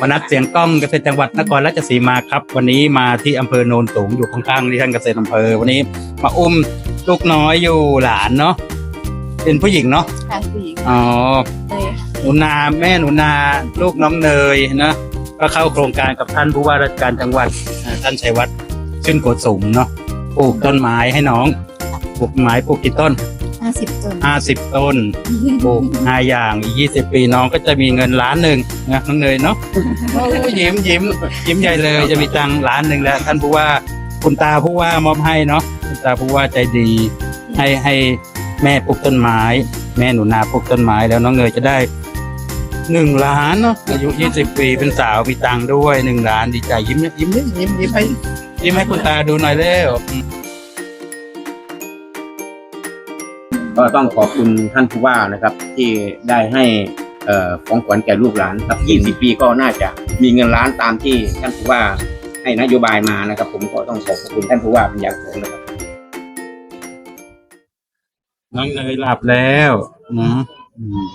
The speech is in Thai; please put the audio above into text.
มนัดเสียงกล้องเกษตรจังหวัดนครราชสีมาครับ วันนี้มาที่อำเภอโนนสูงอยู่ข้างๆที่ท่านเกษตรอำเภอ วันนี้มาอุ้มลูกน้อยอยู่หลานเนาะเป็นผู้หญิงเนาะค่ะผู้หญิงอ๋อเลยหนูนาแม่หนูนาลูกน้องเนยนะก็เข้าโครงการกับท่านผู้ว่าราชการจังหวัดอ่าท่านชัยวัฒน์ขึ้นโกสุมเนาะปลูกต้นไม้ให้น้องปลูกไม้ปลูกกี่ต้น ห้าสิบต้นห้าสิบต้นปลูกห้าอย่างอีกยี่สิบปีน้องก็จะมีเงินล้านหนึ่งนะน้องเนยเนาะโอ้ยยิ้มยิ้มยิ้มใหญ่เลยจะมีตังค์ล้านหนึ่งแล้ว ท่านผู้ว่าคุณตาผู้ว่ามอบให้เนาะคุณตาผู้ว่าใจดี ให้ให้แม่ปลูกต้นไม้ แม่หนูนาปลูกต้นไม้แล้วน้องเนยจะได้หนึ่งล้านเนาะอายุยี่สิบปีเป็นสาวมีตังค์ด้วยหนึ่งล้านดีใจยิ้มยิ้มยิ้มยิ้มยิ้มให้ยิ้มให้คุณตาดูหน่อยเร็ว ก็ต้องขอบคุณท่านผู้ว่านะครับ ที่ได้ให้เอ่อของขวัญแก่ลูกหลานครับ 20 ปีก็น่าจะมีเงินล้านตามที่ท่านผู้ว่าให้นโยบายมานะครับ ผมก็ต้องขอบคุณท่านผู้ว่าเป็นอย่างสูงนะครับน้องเนยหลับแล้วอืมอืม